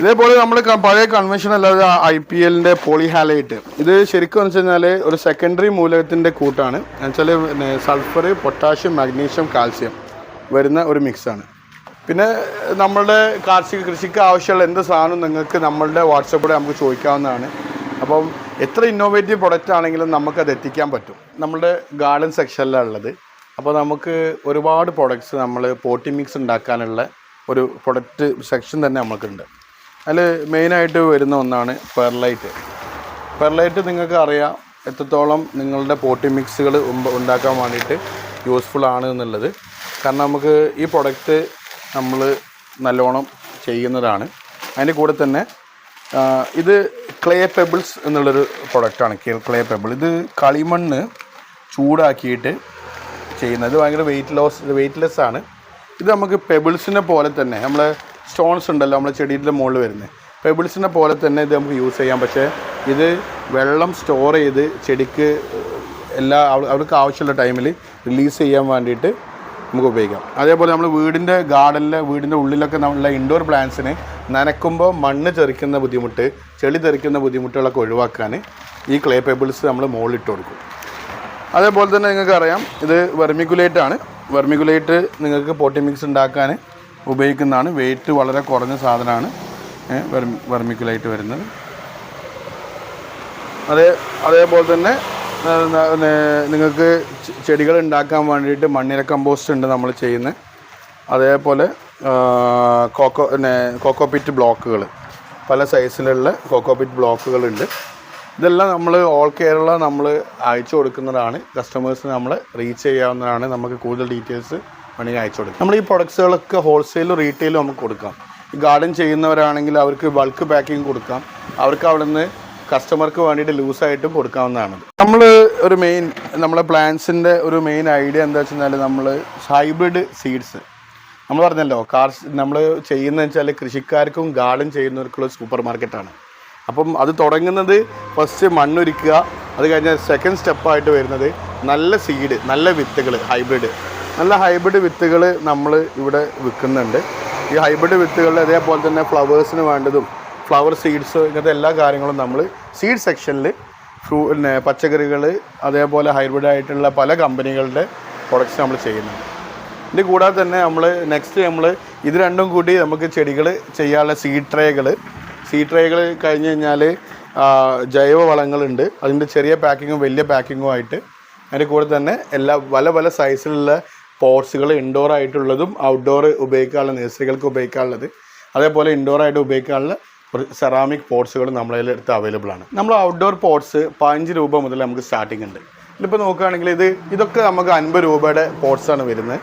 ഇതേപോലെ നമ്മൾ പഴയ കൺവെൻഷൻ അല്ലാതെ ഐ പി എല്ലിന്റെ പോളിഹാലൈറ്റ് ഇത് ശരിക്കും എന്ന് വെച്ച് കഴിഞ്ഞാൽ ഒരു സെക്കൻഡറി മൂലകത്തിന്റെ കൂട്ടാണ്. എന്നുവെച്ചാൽ സൾഫർ പൊട്ടാഷ്യം മാഗ്നീഷ്യം കാൽസ്യം വരുന്ന ഒരു മിക്സാണ് പിന്നെ നമ്മളുടെ കാർഷിക കൃഷിക്ക് ആവശ്യമുള്ള എന്ത് സാധനവും നിങ്ങൾക്ക് നമ്മളുടെ വാട്സപ്പിലൂടെ നമുക്ക് ചോദിക്കാവുന്നതാണ്. അപ്പം എത്ര ഇന്നോവേറ്റീവ് പ്രൊഡക്റ്റ് ആണെങ്കിലും നമുക്കത് എത്തിക്കാൻ പറ്റും. നമ്മുടെ ഗാർഡൻ സെക്ഷനിലാണ് ഉള്ളത്. അപ്പോൾ നമുക്ക് ഒരുപാട് പ്രൊഡക്ട്സ് നമ്മൾ പോട്ടി മിക്സ് ഉണ്ടാക്കാനുള്ള ഒരു പ്രൊഡക്റ്റ് സെക്ഷൻ തന്നെ നമുക്കുണ്ട് അതിൽ മെയിനായിട്ട് വരുന്ന ഒന്നാണ് പെർലൈറ്റ്. പെർലൈറ്റ് നിങ്ങൾക്ക് അറിയാം എത്രത്തോളം നിങ്ങളുടെ പോട്ടി മിക്സുകൾ ഉണ്ടാക്കാൻ വേണ്ടിയിട്ട് യൂസ്ഫുൾ ആണ് എന്നുള്ളത്. കാരണം നമുക്ക് ഈ പ്രൊഡക്റ്റ് നമ്മൾ നല്ലോണം ചെയ്യുന്നതാണ്. അതിന്റെ കൂടെ തന്നെ ഇത് ക്ലേ പെബിൾസ് എന്നുള്ളൊരു പ്രൊഡക്റ്റാണ് ക്ലേ പെബിൾ ഇത് കളിമണ്ണ് ചൂടാക്കിയിട്ട് ചെയ്യുന്നത്. ഭയങ്കര വെയിറ്റ് ലോസ് വെയിറ്റ്ലെസ് ആണ്. ഇത് നമുക്ക് പെബിൾസിനെ പോലെ തന്നെ നമ്മൾ സ്റ്റോൺസ് ഉണ്ടല്ലോ നമ്മൾ ചെടിയുടെ മുകളിൽ വരുന്നത് പെബിൾസിനെ പോലെ തന്നെ ഇത് നമുക്ക് യൂസ് ചെയ്യാം. പക്ഷേ ഇത് വെള്ളം സ്റ്റോർ ചെയ്ത് ചെടിക്ക് എല്ലാ അവ- അവർക്ക് ആവശ്യമുള്ള ടൈമിൽ റിലീസ് ചെയ്യാൻ വേണ്ടിയിട്ട് നമുക്ക് ഉപയോഗിക്കാം. അതേപോലെ നമ്മൾ വീടിന്റെ ഗാർഡനിലെ വീടിന്റെ ഉള്ളിലൊക്കെ നമ്മളുടെ ഇൻഡോർ പ്ലാന്റ്സിന് നനക്കുമ്പോൾ മണ്ണ് തെറിക്കുന്ന ബുദ്ധിമുട്ട് ചെളി തെറിക്കുന്ന ബുദ്ധിമുട്ടുകളൊക്കെ ഒഴിവാക്കാൻ ഈ ക്ലേ പെബിൾസ് നമ്മൾ മുകളിലിട്ട് കൊടുക്കും. അതേപോലെ തന്നെ നിങ്ങൾക്കറിയാം ഇത് വെർമിക്കുലേറ്റ് ആണ്. വെർമിക്കുലേറ്റ് നിങ്ങൾക്ക് പോട്ടി മിക്സ് ഉണ്ടാക്കാൻ ഉപയോഗിക്കുന്നതാണ്. വെയിറ്റ് വളരെ കുറഞ്ഞ സാധനമാണ്. വെർമിക്കുലായിട്ട് വരുന്നത്. അതേ അതേപോലെ തന്നെ നിങ്ങൾക്ക് ചെടികൾ ഉണ്ടാക്കാൻ വേണ്ടിയിട്ട് മണ്ണിര കമ്പോസ്റ്റ് ഉണ്ട് നമ്മൾ ചെയ്യുന്നത്. അതേപോലെ കോക്കോ പിന്നെ കോക്കോപിറ്റ് ബ്ലോക്കുകൾ പല സൈസിലുള്ള കോക്കോപിറ്റ് ബ്ലോക്കുകളുണ്ട് ഇതെല്ലാം നമ്മൾ ഓൾ കേരള നമ്മൾ അയച്ചു കൊടുക്കുന്നതാണ്. കസ്റ്റമേഴ്സിന് നമ്മൾ റീച്ച് ചെയ്യാവുന്നതാണ്. നമുക്ക് കൂടുതൽ ഡീറ്റെയിൽസ് വേണമെങ്കിൽ അയച്ചു കൊടുക്കാം. നമ്മൾ ഈ പ്രൊഡക്ട്സുകളൊക്കെ ഹോൾസെയിലും റീറ്റെയിലും നമുക്ക് കൊടുക്കാം. ഗാർഡൻ ചെയ്യുന്നവരാണെങ്കിൽ അവർക്ക് ബൾക്ക് പാക്കിംഗ് കൊടുക്കാം. അവർക്ക് അവിടെ നിന്ന് കസ്റ്റമർക്ക് വേണ്ടിയിട്ട് ലൂസായിട്ടും കൊടുക്കാവുന്നതാണ്. നമ്മൾ ഒരു മെയിൻ നമ്മളെ പ്ലാന്റ്സിന്റെ ഒരു മെയിൻ ഐഡിയ എന്താ വെച്ച് നമ്മൾ ഹൈബ്രിഡ് സീഡ്സ് നമ്മൾ പറഞ്ഞല്ലോ കാർ നമ്മൾ ചെയ്യുന്നത് വെച്ചാൽ കൃഷിക്കാർക്കും ഗാർഡൻ ചെയ്യുന്നവർക്കുള്ള സൂപ്പർ മാർക്കറ്റാണ് അപ്പം അത് തുടങ്ങുന്നത് ഫസ്റ്റ് മണ്ണൊരുക്കുക അത് കഴിഞ്ഞാൽ സെക്കൻഡ് സ്റ്റെപ്പായിട്ട് വരുന്നത് നല്ല സീഡ് നല്ല വിത്തുകൾ ഹൈബ്രിഡ് നല്ല ഹൈബ്രിഡ് വിത്തുകൾ നമ്മൾ ഇവിടെ വിൽക്കുന്നുണ്ട് ഈ ഹൈബ്രിഡ് വിത്തുകളിൽ അതേപോലെ തന്നെ ഫ്ലവേഴ്സിന് വേണ്ടതും ഫ്ലവർ സീഡ്സ് ഇങ്ങനത്തെ എല്ലാ കാര്യങ്ങളും നമ്മൾ സീഡ് സെക്ഷനിൽ ഫ്രൂ പിന്നെ പച്ചക്കറികൾ അതേപോലെ ഹൈബ്രിഡ് ആയിട്ടുള്ള പല കമ്പനികളുടെ പ്രൊഡക്ട്സ് നമ്മൾ ചെയ്യുന്നുണ്ട്. ഇത് കൂടാതെ തന്നെ നമ്മൾ നെക്സ്റ്റ് നമ്മൾ ഇത് രണ്ടും കൂടി നമുക്ക് ചെടികൾ ചെയ്യാനുള്ള സീഡ് ട്രേകൾ സീഡ് ട്രേകൾ കഴിഞ്ഞ് കഴിഞ്ഞാൽ ജൈവ വളങ്ങളുണ്ട്. അതിന്റെ ചെറിയ പാക്കിങ്ങും വലിയ പാക്കിങ്ങും ആയിട്ട് അതിന്റെ കൂടെ തന്നെ എല്ലാ പല പല സൈസിലുള്ള പോട്ട്സുകൾ ഇൻഡോർ ആയിട്ടുള്ളതും ഔട്ട്ഡോർ ഉപയോഗിക്കാനുള്ള നേഴ്സറികൾക്ക് ഉപയോഗിക്കാനുള്ളത്. അതേപോലെ ഇൻഡോർ ആയിട്ട് ഉപയോഗിക്കാനുള്ള സെറാമിക് പോട്ട്സുകൾ നമ്മളതിൽ അടുത്ത് അവൈലബിൾ ആണ്. നമ്മൾ ഔട്ട്ഡോർ പോർട്സ് പതിനഞ്ച് രൂപ മുതൽ നമുക്ക് സ്റ്റാർട്ടിംഗ് ഉണ്ട്. ഇതിപ്പോൾ നോക്കുകയാണെങ്കിൽ ഇത് ഇതൊക്കെ നമുക്ക് അൻപത് രൂപയുടെ പോട്ട്സാണ് വരുന്നത്.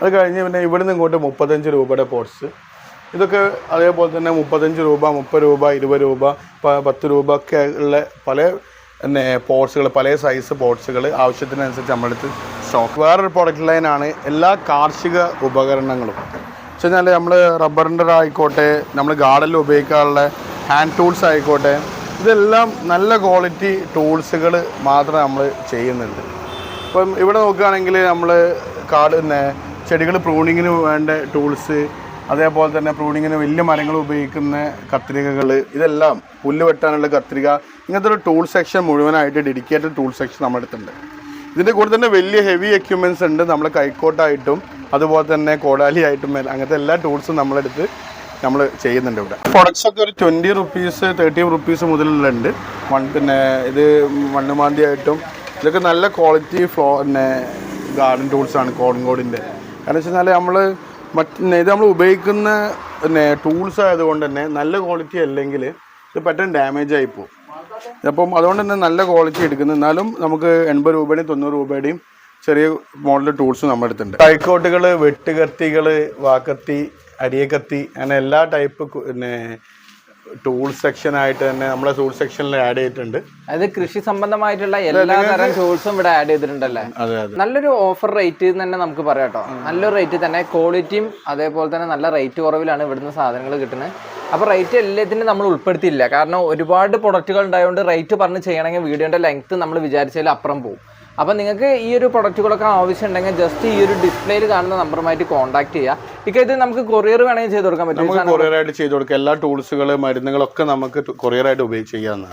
അത് കഴിഞ്ഞ് പിന്നെ ഇവിടുന്ന് ഇങ്ങോട്ട് മുപ്പത്തഞ്ച് രൂപയുടെ പോർട്സ് ഇതൊക്കെ അതേപോലെ തന്നെ മുപ്പത്തഞ്ച് രൂപ മുപ്പത് രൂപ ഇരുപത് രൂപ പത്ത് രൂപ ഒക്കെ ഉള്ള പല പിന്നെ പോർട്സുകൾ പല സൈസ് പോർട്സുകൾ ആവശ്യത്തിനനുസരിച്ച് നമ്മളെടുത്ത് സ്റ്റോക്ക് വേറൊരു പ്രൊഡക്റ്റ് ലൈനാണ് എല്ലാ കാർഷിക ഉപകരണങ്ങളും. വെച്ച് കഴിഞ്ഞാൽ നമ്മൾ റബ്ബറിന്റെ ആയിക്കോട്ടെ നമ്മൾ ഗാർഡനിൽ ഉപയോഗിക്കാനുള്ള ഹാൻഡ് ടൂൾസ് ആയിക്കോട്ടെ ഇതെല്ലാം നല്ല ക്വാളിറ്റി ടൂൾസുകൾ മാത്രമേ നമ്മൾ ചെയ്യുന്നുണ്ട്. ഇപ്പം ഇവിടെ നോക്കുകയാണെങ്കിൽ നമ്മൾ കാട് ചെടികൾ പ്രൂണിങ്ങിന് വേണ്ട ടൂൾസ് അതേപോലെ തന്നെ പ്രൂണിങ്ങിന് വലിയ മരങ്ങൾ ഉപയോഗിക്കുന്ന കത്രികകൾ ഇതെല്ലാം പുല്ല് വെട്ടാനുള്ള കത്രിക ഇങ്ങനത്തെ ഒരു ടൂൾ സെക്ഷൻ മുഴുവനായിട്ട് ഡെഡിക്കേറ്റഡ് ടൂൾ സെക്ഷൻ നമ്മുടെ അടുത്തുണ്ട്. ഇതിന്റെ കൂടെ തന്നെ വലിയ ഹെവി എക്യുപ്മെന്റ്സ് ഉണ്ട് നമ്മൾ കൈക്കോട്ടായിട്ടും അതുപോലെ തന്നെ കോടാലി ആയിട്ടും അങ്ങനത്തെ എല്ലാ ടൂൾസും നമ്മളെടുത്ത് നമ്മൾ ചെയ്യുന്നുണ്ട് ഇവിടെ. പ്രൊഡക്ട്സ് ഒക്കെ ഒരു ട്വന്റി റുപ്പീസ് തേർട്ടി റുപ്പീസ് മുതലുണ്ട് മൺ പിന്നെ ഇത് മണ്ണുമാന്തിയായിട്ടും ഇതൊക്കെ നല്ല ക്വാളിറ്റി ഫ്ലോ പിന്നെ ഗാർഡൻ ടൂൾസാണ് കോൺകോഡിന്റെ കാരണം വെച്ച് കഴിഞ്ഞാൽ നമ്മൾ മറ്റ് ഇത് നമ്മൾ ഉപയോഗിക്കുന്ന പിന്നെ ടൂൾസ് ആയതുകൊണ്ട് തന്നെ നല്ല ക്വാളിറ്റി അല്ലെങ്കിൽ ഇത് പെട്ടെന്ന് ഡാമേജ് ആയി പോകും. അപ്പം അതുകൊണ്ട് തന്നെ നല്ല ക്വാളിറ്റി എടുക്കുന്നു. എന്നാലും നമുക്ക് എൺപത് രൂപയുടെയും തൊണ്ണൂറ് രൂപയുടെയും ചെറിയ മോഡൽ ടൂൾസ് നമ്മുടെ അടുത്തുണ്ട്. കൈക്കോട്ടുകൾ വെട്ടുകത്തികൾ വാക്കത്തി അരിയക്കത്തി അങ്ങനെ എല്ലാ ടൈപ്പ് പിന്നെ ടൂൾ സെക്ഷൻ ആയിട്ട് തന്നെ നമ്മളെ ടൂൾ സെക്ഷനിൽ ആഡ് ചെയ്തിട്ടുണ്ട്. അതായത് കൃഷി സംബന്ധമായിട്ടുള്ള എല്ലാ തരം ടൂൾസും ഇവിടെ ആഡ് ചെയ്തിട്ടുണ്ടല്ലേ? നല്ലൊരു ഓഫർ റേറ്റ് തന്നെ നമുക്ക് പറയാം കേട്ടോ നല്ലൊരു റേറ്റ് തന്നെ ക്വാളിറ്റിയും അതേപോലെ തന്നെ നല്ല റേറ്റ് കുറവിലാണ് ഇവിടുന്ന് സാധനങ്ങൾ കിട്ടുന്നത്. അപ്പോൾ റേറ്റ് എല്ലാത്തിനും നമ്മൾ ഉൾപ്പെടുത്തിയില്ല. കാരണം ഒരുപാട് പ്രൊഡക്റ്റുകൾ ഉണ്ടായതുകൊണ്ട് റേറ്റ് പറഞ്ഞ് ചെയ്യണമെങ്കിൽ വീഡിയോന്റെ ലെങ്ത് നമ്മൾ വിചാരിച്ചതിൽ അപ്പുറം പോകും അപ്പം നിങ്ങൾക്ക് ഈ ഒരു പ്രൊഡക്റ്റുകളൊക്കെ ആവശ്യമുണ്ടെങ്കിൽ ജസ്റ്റ് ഈ ഒരു ഡിസ്പ്ലേയിൽ കാണുന്ന നമ്പറുമായിട്ട് കോൺടാക്ട് ചെയ്യുക. ഇക്ക ഇത് നമുക്ക് കൊറിയർ വേണമെങ്കിൽ ചെയ്ത് കൊടുക്കാൻ പറ്റും. കൊറിയർ ആയിട്ട് ചെയ്ത് കൊടുക്കാം. എല്ലാ ടൂൾസുകൾ മരുന്നുകളൊക്കെ നമുക്ക് കൊറിയർ ആയിട്ട് ഉപയോഗിച്ച് ചെയ്യാവുന്നതാണ്.